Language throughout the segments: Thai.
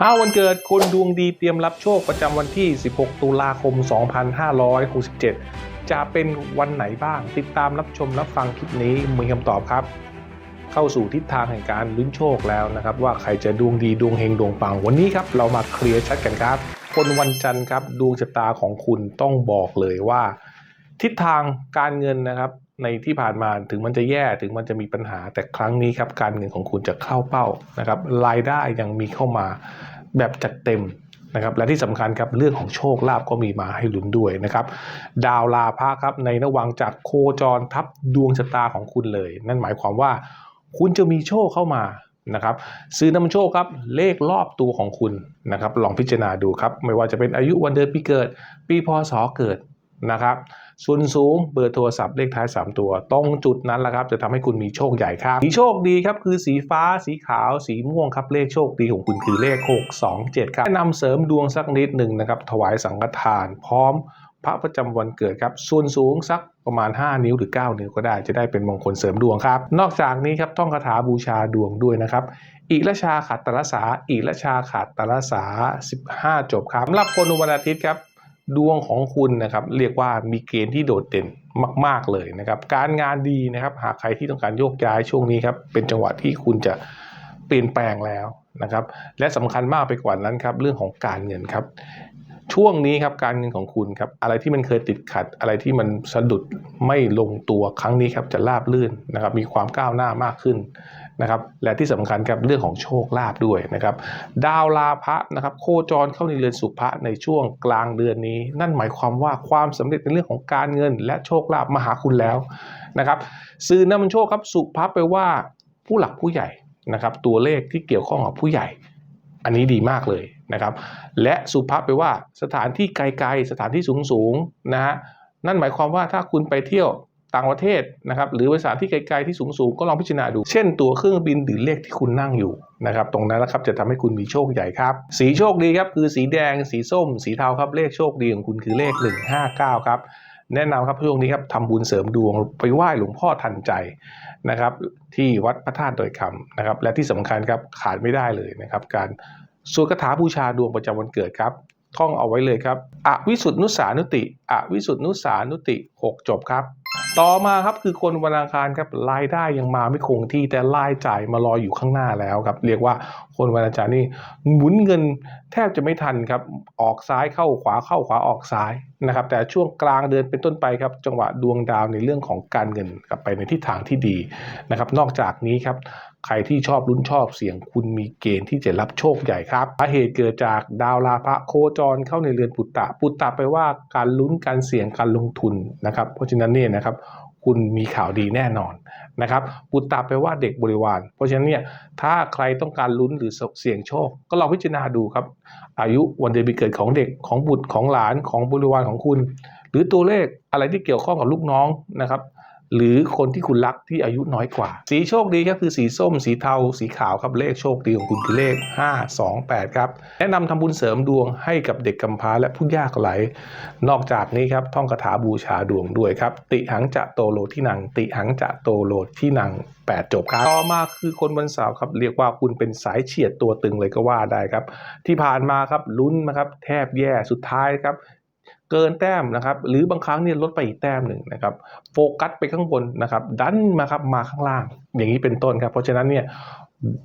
ห้าวันเกิดคนดวงดีเตรียมรับโชคประจำวันที่ 16 ตุลาคม 2567 จะเป็นวันไหนบ้าง ติดตามรับชมรับฟังคลิปนี้มีคำตอบครับ เข้าสู่ทิศทางแห่งการลุ้นโชคแล้วนะครับ ว่าใครจะดวงดีดวงเฮงดวงปังวันนี้ครับ เรามาเคลียร์ชัดกันครับ คนวันจันทร์ครับดวงชะตาของคุณต้องบอกเลยว่า ทิศทางการเงินนะครับ ในที่ผ่านมาถึงมันจะแย่ถึงมันจะมีปัญหาแต่ครั้งนี้ครับการเงินของคุณจะเข้าเป้านะครับรายได้ยังมีเข้ามาแบบจัดเต็มนะครับและที่สำคัญครับเรื่องของโชคลาภก็มีมาให้ลุ้นด้วยนะครับดาวลาภะครับในระหว่างจากโคจรทับดวงชะตาของคุณเลย นั่นหมายความว่าคุณจะมีโชคเข้ามานะครับซื้อนำโชคครับเลขรอบตัวของคุณนะครับลองพิจารณาดูครับไม่ว่าจะเป็นอายุวันเดือนปีเกิด ปีพศเกิด นะครับส่วนสูงเบอร์โทรศัพท์เลขท้าย 3 ตัว ตรงจุดนั้นแหละครับ จะทำให้คุณมีโชคใหญ่ครับสีโชคดีครับ คือสีฟ้าสีขาว สีม่วงครับเลขโชคดีของคุณคือเลข 627 ครับแนะนำเสริมดวงสักนิดหนึ่งนะครับ ถวายสังฆทาน พร้อมพระประจำวันเกิดครับ ส่วนสูงสักประมาณ 5 นิ้วหรือ 9 นิ้วก็ได้จะได้เป็นมงคลเสริมดวงครับ นอกจากนี้ครับท่องคาถาบูชาดวงด้วยนะครับอีละชาขัดตรสาอีละชาขัดตรสา 15 จบครับสำหรับคนวันอาทิตย์ครับ ดวงของคุณนะครับเรียกว่ามีเกณฑ์ที่โดดเด่นมาก ๆเลยนะครับ การงานดีนะครับ หากใครที่ต้องการโยกย้ายช่วงนี้ครับเป็นจังหวะที่คุณจะเปลี่ยนแปลงแล้วนะครับ และสำคัญมากไปกว่านั้นครับเรื่องของการเงินครับ ช่วงนี้ครับการเงินของคุณครับอะไรที่มันเคยติดขัด อะไรที่มันสะดุดไม่ลงตัวครั้งนี้ครับจะราบลื่นนะครับ มีความก้าวหน้ามากขึ้น นะครับและที่สำคัญครับเรื่องของโชคลาภด้วยนะครับดาวลาภะนะครับโคจรเข้าในเรือนสุภะในช่วงกลางเดือนนี้ นั่นหมายความว่าความสำเร็จในเรื่องของการเงิน และโชคลาภมาหาคุณแล้วนะครับสื่อนำโชคครับสุภะไปว่าผู้หลักผู้ใหญ่นะครับตัวเลขที่เกี่ยวข้องกับผู้ใหญ่ อันนี้ดีมากเลยนะครับและสุภาพไปว่าสถานที่ไกลๆ สถานที่สูงๆนะฮะนั่นหมายความว่าถ้าคุณไปเที่ยว ต่างประเทศนะครับหรือไปสถานที่ไกลๆที่สูงๆ ก็ลองพิจารณาดู เช่นตัวเครื่องบินหรือเลขที่คุณนั่งอยู่นะครับตรงนั้นนะครับจะทำให้คุณมีโชคใหญ่ครับ สีโชคดีครับคือสีแดง สีส้ม สีเทาครับเลขโชคดีของคุณคือเลข 159 ครับแนะนำครับช่วงนี้ครับทำบุญเสริมดวงไปไหว้หลวงพ่อทันใจนะครับ ที่วัดพระธาตุดอยคำนะครับ และที่สำคัญครับขาดไม่ได้เลยนะครับ การสวดคาถาบูชาดวงประจำวันเกิดครับท่องเอาไว้เลยครับ อวิสุทธินุสานุติ อวิสุทธินุสานุติ 6 จบครับ ต่อมาครับคือคนวันอังคารครับรายได้ยังมาไม่คงที่แต่รายจ่ายมารออยู่ข้างหน้าแล้วครับ เรียกว่าคนวันอังคารนี่หมุนเงินแทบจะไม่ทันครับออกซ้ายเข้าขวาเข้าขวาออกซ้ายนะครับ แต่ช่วงกลางเดือนเป็นต้นไปครับ จังหวะดวงดาวในเรื่องของการเงินกลับไปในทิศทางที่ดีนะครับ นอกจากนี้ครับ ใครที่ชอบลุ้นชอบเสี่ยงคุณมีเกณฑ์ที่จะรับโชคใหญ่ครับสาเหตุเกิดจากดาวราพะโคจรเข้าในเรือนปุตตะ ปุตตะไปว่าการลุ้นการเสี่ยงการลงทุนนะครับ เพราะฉะนั้นเนี่ยนะครับคุณมีข่าวดีแน่นอนนะครับปุตตะไปลว่าเด็กบริวาร เพราะฉะนั้นเนี่ยถ้าใครต้องการลุ้นหรือเสี่ยงโชค ก็ลองพิจารณาดูครับ อายุวันเดือนปีเกิดของเด็กของบุตรของหลานของบริวารของคุณ หรือตัวเลขอะไรที่เกี่ยวข้องกับลูกน้องนะครับ หรือคนที่คุณรักที่อายุน้อยกว่า สีโชคดีครับคือสีส้ม สีเทา สีขาวครับเลขโชคดีของคุณคือเลข 5 2 8 ครับ แนะนำทำบุญเสริมดวงให้กับเด็กกำพร้าและผู้ยากไร้นอกจากนี้ครับท่องคาถาบูชาดวงด้วยครับ ติหังจะโตโลที่นัง ติหังจะโตโลที่นัง8 จบครับ ต่อมาคือคนวันเสาร์ครับ เรียกว่าคุณเป็นสายเฉียดตัวตึงเลยก็ว่าได้ครับ ที่ผ่านมาครับลุ้นนะครับแทบแย่สุดท้ายครับ เกินแต้มนะครับหรือบางครั้งเนี่ยลดไปอีกแต้มหนึ่งนะครับโฟกัสไปข้างบนนะครับดันมาครับมาข้างล่าง อย่างนี้เป็นต้นครับ เพราะฉะนั้นเนี่ย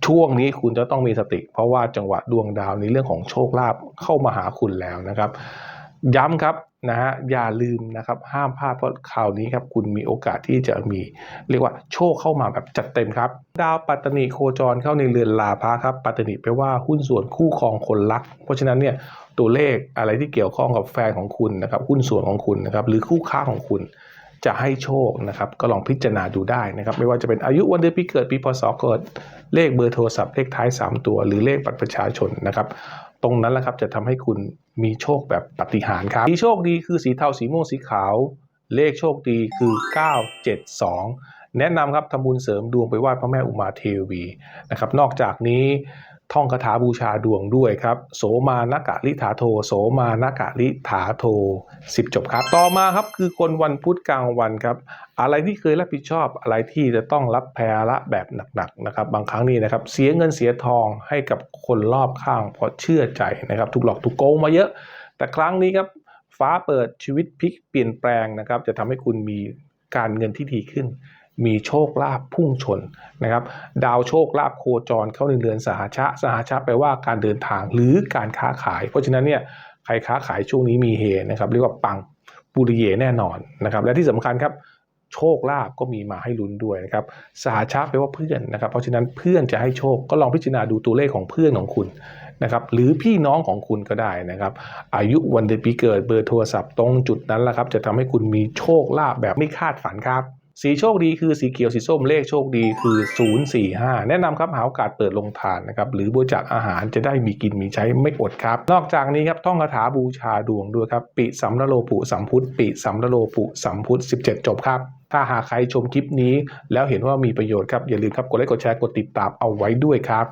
ช่วงนี้คุณจะต้องมีสติ เพราะว่าจังหวะดวงดาวในเรื่องของโชคลาภเข้ามาหาคุณแล้วนะครับ ย้ำครับ นะฮะอย่าลืมนะครับห้ามพลาดเพราะคราวนี้ครับคุณมีโอกาสที่จะมี เรียกว่าโชคเข้ามาแบบจัดเต็มครับ ดาวปัตตนีโคจรเข้าในเรือนลาภะครับ ปัตตนีแปลว่าหุ้นส่วนคู่ครองคนรัก เพราะฉะนั้นเนี่ยตัวเลขอะไรที่เกี่ยวข้องกับแฟนของคุณนะครับหุ้นส่วนของคุณนะครับหรือคู่ค้าของคุณจะให้โชคนะครับก็ลองพิจารณาดูได้นะครับ ไม่ว่าจะเป็นอายุวันเดือนปีเกิดปีพศเกิด เลขเบอร์โทรศัพท์เลขท้าย 3 ตัว หรือเลขบัตรประชาชนนะครับ ตรงนั้นแหละครับจะทำให้คุณมีโชคแบบปฏิหารครับสีโชคดีคือสีเทาสีม่วงสีขาว เลขโชคดีคือ 972 แนะนำครับทำบุญเสริมดวงไปไหว้พระแม่อุมาเทวีนะครับ นอกจากนี้ท่องคาถาบูชาดวงด้วยครับ โสมานกะลิถาโท โสมานกะลิถาโท 10 จบครับ ต่อมาครับคือคนวันพุธกลางวันครับ อะไรที่เคยรับผิดชอบอะไรที่จะต้องรับภาระแบบหนักๆนะครับ บางครั้งนี่นะครับเสียเงินเสียทองให้กับคนรอบข้างเพราะเชื่อใจนะครับ ถูกหลอกถูกโกงมาเยอะ แต่ครั้งนี้ครับฟ้าเปิดชีวิตพลิกเปลี่ยนแปลงนะครับ จะทำให้คุณมีการเงินที่ดีขึ้น มีโชคลาภพุ่งชนนะครับดาวโชคลาภโคจรเข้าในเรือนสหชะสหชะแปลว่าการเดินทางหรือการค้าขาย เพราะฉะนั้นเนี่ยใครค้าขายช่วงนี้มีเฮนะครับเรียกว่าปังปุริเยแน่นอนนะครับและที่สำคัญครับโชคลาภก็มีมาให้ลุ้นด้วยนะครับสหชาแปลว่าเพื่อนนะครับ เพราะฉะนั้นเพื่อนจะให้โชคก็ลองพิจารณาดูตัวเลขของเพื่อนของคุณนะครับหรือพี่น้องของคุณก็ได้นะครับ อายุวันเดือนปีเกิดเบอร์โทรศัพท์ตรงจุดนั้นแหละครับ จะทำให้คุณมีโชคลาภแบบไม่คาดฝันครับ สีโชคดีคือสีเขียวสีส้มเลขโชคดีคือ 045 แนะนำครับหาโอกาสเปิดลงทานนะครับหรือบริจาคอาหารจะได้มีกินมีใช้ไม่อดครับ นอกจากนี้ครับท่องคาถาบูชาดวงด้วยครับปิสัมระโลปุสัมพุทธปิสัมระโลปุสัมพุทธ17 จบครับถ้าหากใครชมคลิปนี้ แล้วเห็นว่ามีประโยชน์ครับอย่าลืมครับกดไลค์กดแชร์กดติดตามเอาไว้ด้วยครับ